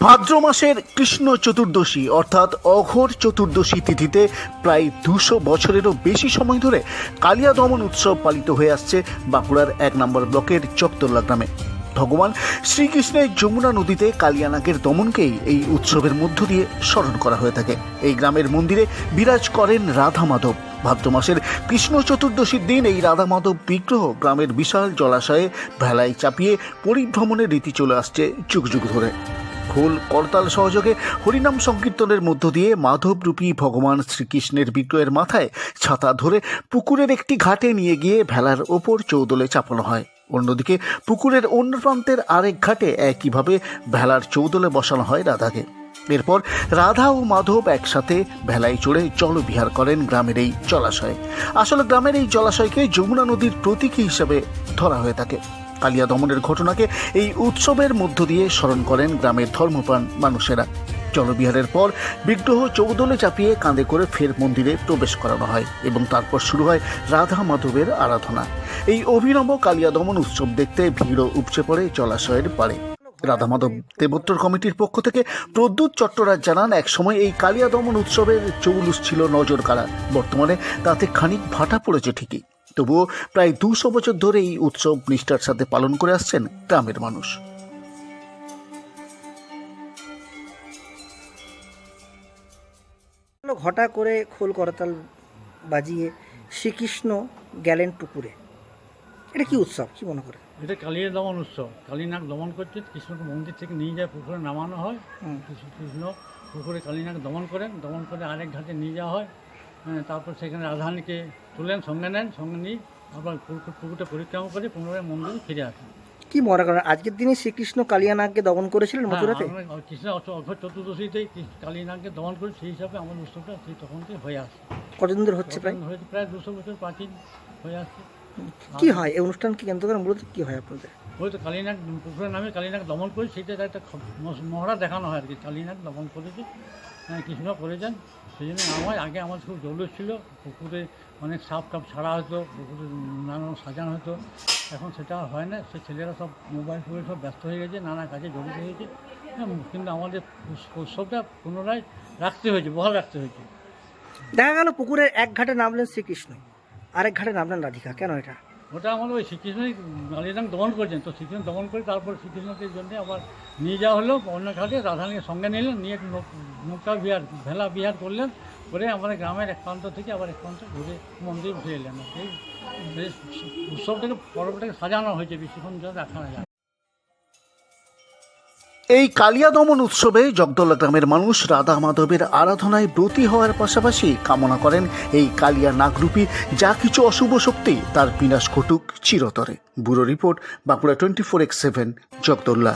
ভাদ্র মাসের কৃষ্ণ চতুর্দশী, অর্থাৎ অঘোর চতুর্দশী তিথিতে প্রায় দুশো বছরেরও বেশি সময় ধরে কালিয়া দমন উৎসব পালিত হয়ে আসছে বাঁকুড়ার এক নম্বর ব্লকের চকতলা গ্রামে। ভগবান শ্রীকৃষ্ণের যমুনা নদীতে কালিয়ানাগের দমনকেই এই উৎসবের মধ্য দিয়ে স্মরণ করা হয়ে থাকে। এই গ্রামের মন্দিরে বিরাজ করেন রাধা মাধব। ভাদ্র মাসের কৃষ্ণ চতুর্দশীর দিন এই রাধা মাধব বিগ্রহ গ্রামের বিশাল জলাশয়ে ভেলায় চাপিয়ে পরিভ্রমণের রীতি চলে আসছে যুগ যুগ ধরে। খোল করতাল সহযোগে হরিনাম সংকীর্তনের মধ্য দিয়ে মাধবরূপী ভগবান শ্রীকৃষ্ণের বিগ্রহের মাথায় ছাতা ধরে পুকুরের একটি ঘাটে নিয়ে গিয়ে ভেলার ওপর চৌদলে চাপানো হয়। অন্যদিকে পুকুরের অন্য প্রান্তের আরেক ঘাটে একইভাবে ভেলার চৌদলে বসানো হয় রাধাকে। এরপর রাধা ও মাধব একসাথে ভেলায় চড়ে জলবিহার করেন গ্রামের এই জলাশয়ে। আসলে গ্রামের এই জলাশয়কে যমুনা নদীর প্রতীকী হিসেবে ধরা হয়ে থাকে। কালিয়া দমনের ঘটনাকে এই উৎসবের মধ্য দিয়ে স্মরণ করেন গ্রামের ধর্মপ্রাণ মানুষেরা। জলবিহারের পর বিগ্রহ চৌদলে চাপিয়ে কাঁধে করে ফের মন্দিরে প্রবেশ করানো হয় এবং তারপর শুরু হয় রাধা মাধবের আরাধনা। এই অভিনব কালিয়া দমন উৎসব দেখতে ভিড়ও উপচে পড়ে জলাশয়ের পাড়ে। রাধা মাধব দেবোত্তর কমিটির পক্ষ থেকে প্রদ্যুৎ চট্টরাজ জানান একসময় এই কালিয়া দমন উৎসবের চৌলুস ছিল নজর কাড়া বর্তমানে তাতে খানিক ভাটা পড়েছে ঠিকই। তবুও প্রায় দুশো বছর ধরে এই উৎসব নিষ্ঠার সাথে পালন করে আসছেন গ্রামের মানুষ। ঘটা করে খোল করতাল বাজিয়ে শ্রীকৃষ্ণ গেলেন পুকুরে। এটা কি উৎসব? কি মনে করে? এটা কালিয়া দমন উৎসব। কালীনাগ দমন করছে কৃষ্ণকে মন্দির থেকে নিয়ে যায় পুকুরে নামানো হয়। কৃষ্ণ কৃষ্ণ পুকুরে কালীনাগ দমন করেন। দমন করে আরেক ঘাটে নিয়ে যাওয়া হ্যাঁ, তারপর সেখানে রাধানীকে তুলেন সঙ্গে নেন সঙ্গে নিয়ে আবার পুকুর পুকুরটা পরিক্রমা করে পুনরায় মন্দিরে ফিরে আসেন। কি মনে করেন? আজকের দিনে শ্রীকৃষ্ণ কালিয়ানাগকে দমন করেছিলেন হ্যাঁ, মথুরাতে? কৃষ্ণ অক্ষয় চতুর্দশীতেই কৃষ্ণ- দমন করে সেই হিসাবে আমার উৎসবটা সেই তখন থেকে হয়ে আসছে। কতদিন ধরে হচ্ছে প্রায়? হয়েছে? প্রায় দুশো বছর প্রাচীন হয়ে আসছে। কি হয়? এই অনুষ্ঠানকে কেন্দ্র করে মূলত কি হয় আপনাদের? ওই তো কালীনাগ পুকুরের নামে কালীনাগ দমন করে সেইটা একটা মহড়া দেখানো হয় আর কি কালীনাগ দমন করেছে। হ্যাঁ, কৃষ্ণ করেছেন সেই জন্য আমার আগে আমার খুব জলুস ছিল পুকুরে অনেক সাপ টাপ ছাড়া হতো পুকুরে নানা সাজানো হতো এখন সেটা আর হয় না সে ছেলেরা সব মোবাইল ফোবাইল সব ব্যস্ত হয়ে গেছে নানা কাজে জড়িত হয়েছে। হ্যাঁ, কিন্তু আমাদের উৎসবটা পুনরায় রাখতে হয়েছে বহাল রাখতে হয়েছে। দেখা গেল পুকুরের এক ঘাটে নামলেন শ্রীকৃষ্ণ। আরেক ঘাটে নামলেন রাধিকা? কেন এটা? ওটা আমাদের ওই শ্রীকৃষ্ণই কালীরাং দমন করছেন। তো শ্রীকৃষ্ণ দমন করে তারপর শ্রীকৃষ্ণকে জন্য আবার নিয়ে যাওয়া হলো। অন্য ঘাটে রাধানীর সঙ্গে নিলেন, নিয়ে নৌকা বিহার ভেলা বিহার করলেন। করে আমাদের গ্রামের এক প্রান্ত থেকে আবার এক প্রান্ত ঘুরে মন্দির ঘুরে এলেন। এই উৎসবটাকে, পর্বটাকে সাজানো হয়েছে, বেশিক্ষণ যেন রাখা যায় এই কালিয়া দমন উৎসবে জগদলা গ্রামের মানুষ রাধা মাধবের আরাধনায় ব্রতী হওয়ার পাশাপাশি কামনা করেন এই কালিয়া নাগরূপী যা কিছু অশুভ শক্তি তার বিনাশ ঘটুক চিরতরে। Bureau report Bankura twenty four x seven, জগদল্লা।